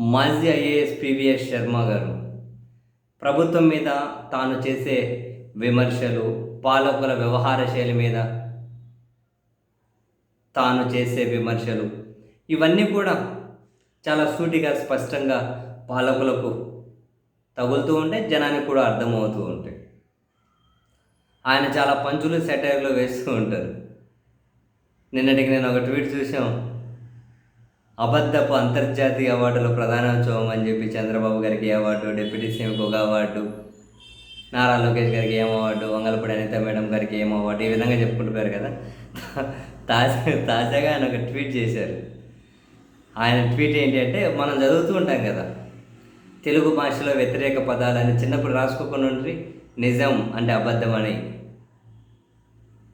మాజీ IAS PVS Sharma గారు. ప్రభుత్వం మీద తాను చేసే విమర్శలు పాలకుల వ్యవహార శైలి మీద తాను చేసే విమర్శలు ఇవన్నీ కూడా చాలా సూటిగా స్పష్టంగా పాలకులకు తగులుతూ ఉంటే జనానికి కూడా అర్థమవుతూ ఉంటాయి. ఆయన చాలా పంచులు సెటైర్లు వేస్తూ ఉంటారు. నిన్నటికి నేను ఒక ట్వీట్ చూసాం అబద్ధపు అంతర్జాతీయ అవార్డుల ప్రధానోత్సవం అని చెప్పి చంద్రబాబు గారికి అవార్డు డిప్యూటీ సీఎంకి ఒక అవార్డు నారా లోకేష్ గారికి ఏం అవార్డు వంగలపూడి అనిత మేడం గారికి ఏం అవార్డు ఈ విధంగా చెప్పుకుంటున్నారు కదా. తాజా తాజాగా ఆయన ఒక ట్వీట్ చేశారు. ఆయన ట్వీట్ ఏంటి అంటే మనం చదువుతూ ఉంటాం కదా. తెలుగు భాషలో వ్యతిరేక పదాలని చిన్నప్పుడు రాసుకోకుండా ఉండ్రి. నిజం అంటే అబద్ధం అని.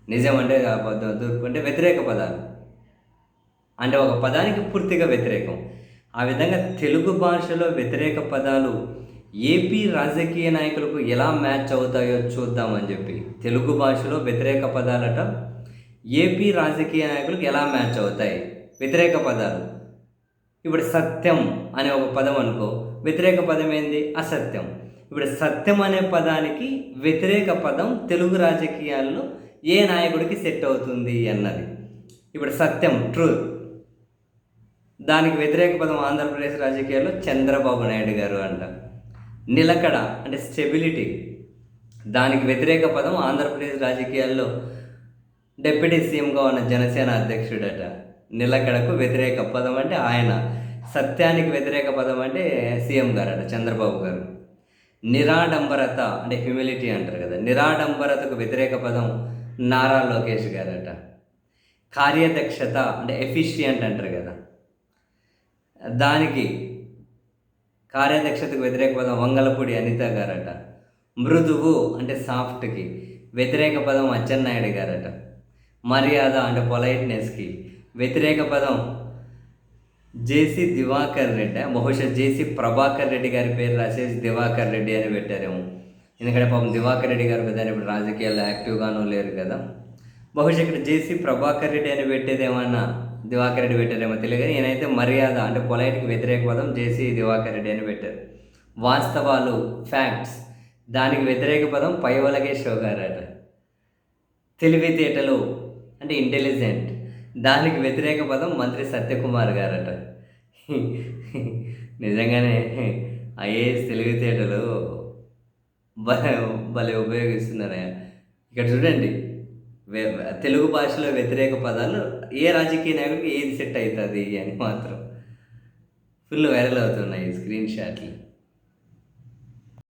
నిజం అంటే అబద్ధం తూర్పు అంటే వ్యతిరేక పదాలు. అంటే ఒక పదానికి పూర్తిగా వ్యతిరేకం. ఆ విధంగా తెలుగు భాషలో వ్యతిరేక పదాలు ఏపీ రాజకీయ నాయకులకు ఎలా మ్యాచ్ అవుతాయో చూద్దామని చెప్పి. తెలుగు భాషలో వ్యతిరేక పదాలట ఏపీ రాజకీయ నాయకులకు ఎలా మ్యాచ్ అవుతాయి? వ్యతిరేక పదాలు. ఇప్పుడు సత్యం అనే ఒక పదం అనుకో. వ్యతిరేక పదం ఏంది? అసత్యం. ఇప్పుడు సత్యం అనే పదానికి వ్యతిరేక పదం తెలుగు రాజకీయాల్లో ఏ నాయకుడికి సెట్ అవుతుంది అన్నది. ఇప్పుడు సత్యం ట్రూత్ దానికి వ్యతిరేక పదం ఆంధ్రప్రదేశ్ రాజకీయాల్లో చంద్రబాబు నాయుడు గారు అంట. నిలకడ అంటే స్టెబిలిటీ. దానికి వ్యతిరేక పదం ఆంధ్రప్రదేశ్ రాజకీయాల్లో డిప్యూటీ సీఎంగా ఉన్న జనసేన అధ్యక్షుడట. నిలకడకు వ్యతిరేక పదం అంటే ఆయన. సత్యానికి వ్యతిరేక పదం అంటే సీఎం గారట చంద్రబాబు గారు. నిరాడంబరత అంటే హ్యూమిలిటీ అంటారు కదా. నిరాడంబరతకు వ్యతిరేక పదం నారా లోకేష్ గారట. కార్యదక్షత అంటే ఎఫిషియంట్ అంటారు కదా. దానికి కార్యదక్షతకు వ్యతిరేక పదం వంగలపూడి అనిత గారట. మృదువు అంటే సాఫ్ట్కి వ్యతిరేక పదం అచ్చెన్నాయుడు గారట. మర్యాద అంటే పొలైట్నెస్కి వ్యతిరేక పదం జేసీ దివాకర్ రెడ్డి బహుశా జేసీ ప్రభాకర్ రెడ్డి గారి పేరు రాసేసి దివాకర్ రెడ్డి అని పెట్టారేమో. ఎందుకంటే పాపం దివాకర్ రెడ్డి గారు కదా ఇప్పుడు రాజకీయాల్లో యాక్టివ్గానూ లేరు కదా. బహుశా ఇక్కడ జేసీ ప్రభాకర్ రెడ్డి అని పెట్టేది ఏమన్నా దివాకర్ రెడ్డి పెట్టారేమో తెలియదు. నేనైతే మర్యాద అంటే పొలైట్కి వ్యతిరేక పదం జేసీ దివాకర్ రెడ్డి అని పెట్టారు. వాస్తవాలు ఫ్యాక్ట్స్. దానికి వ్యతిరేక పదం పైవలగేశ్వర గారట తెలివితేటలు అంటే. ఇంటెలిజెంట్. దానికి వ్యతిరేక పదం మంత్రి సత్యకుమార్ గారట నిజంగానే ఐఏఎస్ తెలివితేటలు భలే భలే ఉపయోగిస్తున్నారు ఇక్కడ చూడండి. తెలుగు భాషలో వ్యతిరేక పదాలు ఏ రాజకీయ నాయకుడికి ఏది సెట్ అవుతుంది అని మాత్రం ఫుల్ వైరల్ అవుతున్నాయి స్క్రీన్ షాట్లు